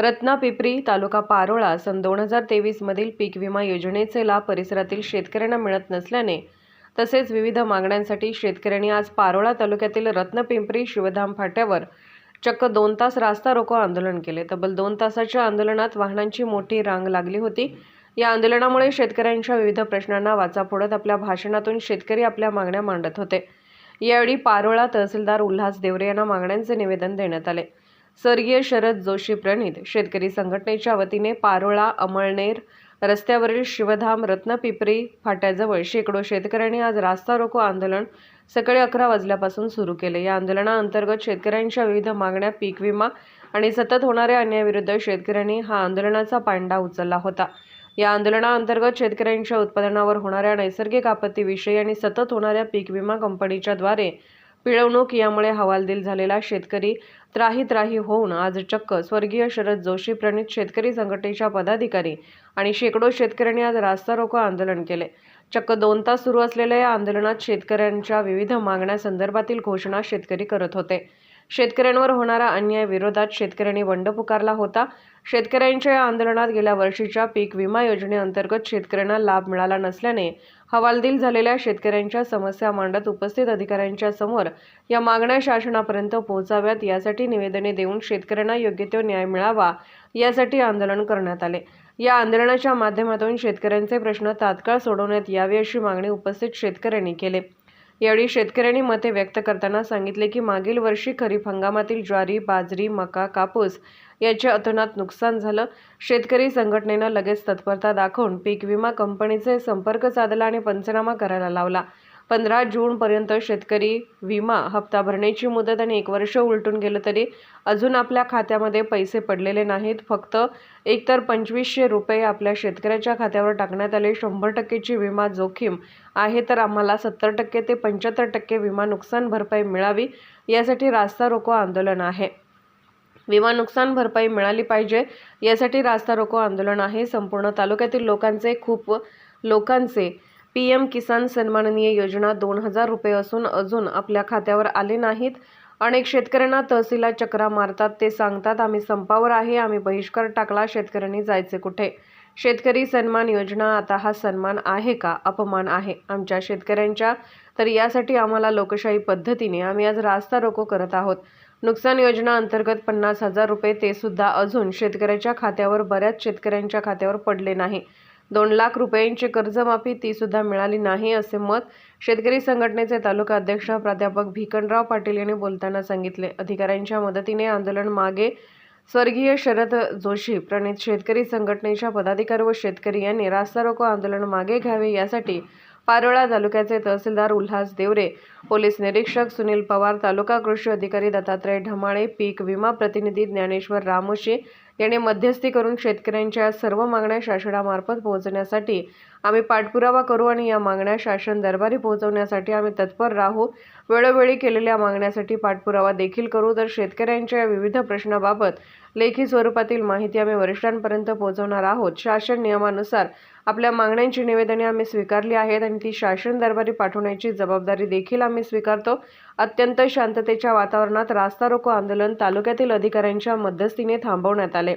रत्नापिपरी तालुका पारोळा सन दोन हजार तेवीसमधील पीक विमा योजनेचे लाभ परिसरातील शेतकऱ्यांना मिळत नसल्याने तसेच विविध मागण्यांसाठी शेतकऱ्यांनी आज पारोळा तालुक्यातील रत्नपिंपरी शिवधाम फाट्यावर चक्क दोन तास रास्ता रोको आंदोलन केले. तब्बल दोन तासाच्या आंदोलनात वाहनांची मोठी रांग लागली होती. या आंदोलनामुळे शेतकऱ्यांच्या विविध प्रश्नांना वाचा फोडत आपल्या भाषणातून शेतकरी आपल्या मागण्या मांडत होते. यावेळी पारोळा तहसीलदार उल्हास देवरे यांना मागण्यांचे निवेदन देण्यात आले. स्वर्गीय शरद जोशी प्रणित. शेतकरी संघटनेच्या वतीने पारोळा अमळनेर रस्त्यावरील शिवधाम रत्नपिपरी फाट्याजवळ शेकडो शेतकऱ्यांनी आज रास्ता रोको आंदोलन सकाळी अकरा वाजल्यापासून सुरू केले. या आंदोलनाअंतर्गत शेतकऱ्यांच्या विविध मागण्या पीक विमा आणि सतत होणाऱ्या अन्यायाविरुद्ध शेतकऱ्यांनी हा आंदोलनाचा पांडा उचलला होता. या आंदोलनाअंतर्गत शेतकऱ्यांच्या उत्पादनावर होणाऱ्या नैसर्गिक आपत्तीविषयी आणि सतत होणाऱ्या पीक विमा कंपनीच्या द्वारे पिळवणूक यामुळे हवालदिल झालेला शेतकरी त्राही त्राही होऊन आज चक्क स्वर्गीय शरद जोशी प्रणित शेतकरी संघटनेच्या पदाधिकारी आणि शेकडो शेतकऱ्यांनी आज रास्ता रोको आंदोलन केले. चक्क दोन तास सुरू असलेल्या या आंदोलनात शेतकऱ्यांच्या विविध मागण्या घोषणा शेतकरी करत होते. शेतकऱ्यांवर होणारा अन्याय विरोधात शेतकऱ्यांनी बंड पुकारला होता. शेतकऱ्यांच्या या आंदोलनात गेल्या वर्षीच्या पीक विमा योजनेअंतर्गत शेतकऱ्यांना लाभ मिळाला नसल्याने हवालदिल झालेल्या शेतकऱ्यांच्या समस्या मांडत उपस्थित अधिकाऱ्यांच्या समोर या मागण्या शासनापर्यंत पोहोचाव्यात यासाठी निवेदने देऊन शेतकऱ्यांना योग्य तो न्याय मिळावा यासाठी आंदोलन करण्यात आले. या आंदोलनाच्या माध्यमातून शेतकऱ्यांचे प्रश्न तात्काळ सोडवण्यात यावे अशी मागणी उपस्थित शेतकऱ्यांनी केली. यावेळी शेतकऱ्यांनी मते व्यक्त करताना सांगितले की मागील वर्षी खरीप हंगामातील ज्वारी बाजरी मका कापूस याचे अतोनात नुकसान झालं. शेतकरी संघटनेनं लगेच तत्परता दाखवून पीक विमा कंपनीचे संपर्क साधला आणि पंचनामा करायला लावला. पंधरा जूनपर्यंत शेतकरी विमा हप्ता भरण्याची मुदत आणि एक वर्ष उलटून गेलं तरी अजून आपल्या खात्यामध्ये पैसे पडलेले नाहीत. फक्त एकतर पंचवीसशे रुपये आपल्या शेतकऱ्याच्या खात्यावर टाकण्यात आले. शंभर टक्केची विमा जोखीम आहे तर आम्हाला सत्तर टक्के ते पंच्याहत्तर टक्के विमा नुकसान भरपाई मिळावी यासाठी रास्ता रोको आंदोलन आहे. विमा नुकसान भरपाई मिळाली पाहिजे यासाठी रास्ता रोको आंदोलन आहे. संपूर्ण तालुक्यातील लोकांचे खूप लोकांचे पी एम किसान सन्माननीय योजना दोन हजार रुपये असून अजून आपल्या खात्यावर आले नाहीत. अनेक शेतकऱ्यांना तहसीला चक्रा मारतात ते सांगतात आम्ही संपावर आहे आम्ही बहिष्कार टाकला शेतकऱ्यांनी जायचे कुठे? शेतकरी सन्मान योजना आता हा सन्मान आहे का? अपमान आहे. आमच्या शेतकऱ्यांच्या तर यासाठी आम्हाला लोकशाही पद्धतीने आम्ही आज रास्ता रोको करत आहोत. नुकसान योजना अंतर्गत पन्नास हजार रुपये ते सुद्धा अजून शेतकऱ्याच्या खात्यावर बऱ्याच शेतकऱ्यांच्या खात्यावर पडले नाही. दोन लाख रुपयांची कर्जमाफी ती सुद्धा मिळाली नाही असे मत शेतकरी संघटनेचे तालुका अध्यक्ष प्राध्यापक भिकनराव पाटील यांनी बोलताना सांगितले. अधिकाऱ्यांच्या मदतीने आंदोलन मागे स्वर्गीय शरद जोशी प्रणित शेतकरी संघटनेच्या पदाधिकारी व शेतकरी यांनी रास्ता रोको आंदोलन मागे घ्यावे यासाठी पारोळा तालुक्याचे तहसीलदार उल्हास देवरे पोलीस निरीक्षक सुनील पवार तालुका कृषी अधिकारी दत्तात्रय ढमाळे पीक विमा प्रतिनिधी ज्ञानेश्वर रामोशी याने मध्यस्थी करून शेतकऱ्यांच्या सर्व मागण्या शासनामार्फत पोहोचण्यासाठी आम्ही पाठपुरावा करू आणि या मागण्या शासन दरबारी पोहोचवण्यासाठी आम्ही तत्पर राहू. वेळोवेळी केलेल्या मागण्यासाठी पाठपुरावा देखील करू. तर शेतकऱ्यांच्या या विविध प्रश्नाबाबत लेखी स्वरूपातील माहिती आम्ही वरिष्ठांपर्यंत पोहोचवणार आहोत. शासन नियमानुसार आपल्या मागण्यांची निवेदने आम्ही स्वीकारली आहेत आणि ती शासन दरबारी पाठवण्याची जबाबदारी देखील आम्ही स्वीकारतो. अत्यंत शांततेच्या वातावरणात रास्ता रोको आंदोलन तालुक्यातील अधिकाऱ्यांच्या मध्यस्थीने थांबवण्यात आले.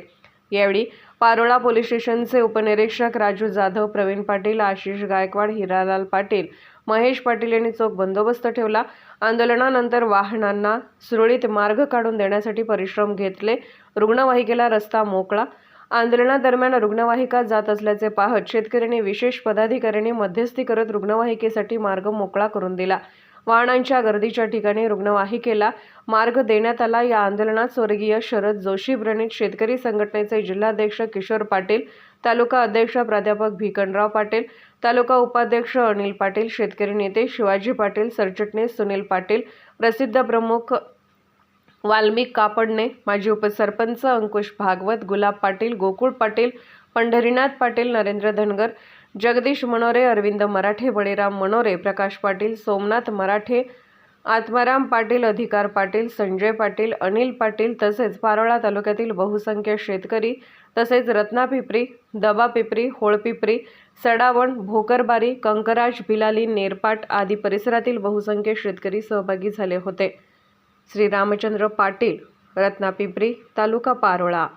यावेळी पारोळा पोलीस स्टेशनचे उपनिरीक्षक राजू जाधव प्रवीण पाटील आशिष गायकवाड हिरालाल पाटील महेश पाटील यांनी चोख बंदोबस्त ठेवला. आंदोलनानंतर वाहनांना सुरळीत मार्ग काढून देण्यासाठी परिश्रम घेतले. रुग्णवाहिकेला रस्ता मोकळा. आंदोलनादरम्यान रुग्णवाहिका जात असल्याचे पाहत शेतकऱ्यांनी विशेष पदाधिकाऱ्यांनी मध्यस्थी करत रुग्णवाहिकेसाठी मार्ग मोकळा करून दिला. वाहनांच्या गर्दीच्या ठिकाणी रुग्णवाहिकेला मार्ग देण्यात आला. या आंदोलनात स्वर्गीय शरद जोशी प्रणित शेतकरी संघटनेचे जिल्हाध्यक्ष किशोर पाटील तालुका अध्यक्ष प्राध्यापक भिकनराव पाटील तालुका उपाध्यक्ष अनिल पाटील शेतकरी नेते शिवाजी पाटील सरचिटणीस सुनील पाटील प्रसिद्ध प्रमुख वाल्मिक कापडणे माजी उपसरपंच अंकुश भागवत गुलाब पाटील गोकुळ पाटील पंढरीनाथ पाटील नरेंद्र धनगर जगदीश मनोरे अरविंद मराठे बळीराम मनोरे प्रकाश पाटील सोमनाथ मराठे आत्माराम पाटील अधिकार पाटील संजय पाटील अनिल पाटील तसेच पारोळा तालुक्यातील बहुसंख्य शेतकरी तसेच रत्नापिपरी दबापिपरी होळपिपरी सडावण भोकरबारी कंकराज भिलाली नेरपाट आदी परिसरातील बहुसंख्य शेतकरी सहभागी झाले होते. श्री रामचंद्र पाटील रत्नापिपरी तालुका पारोळा.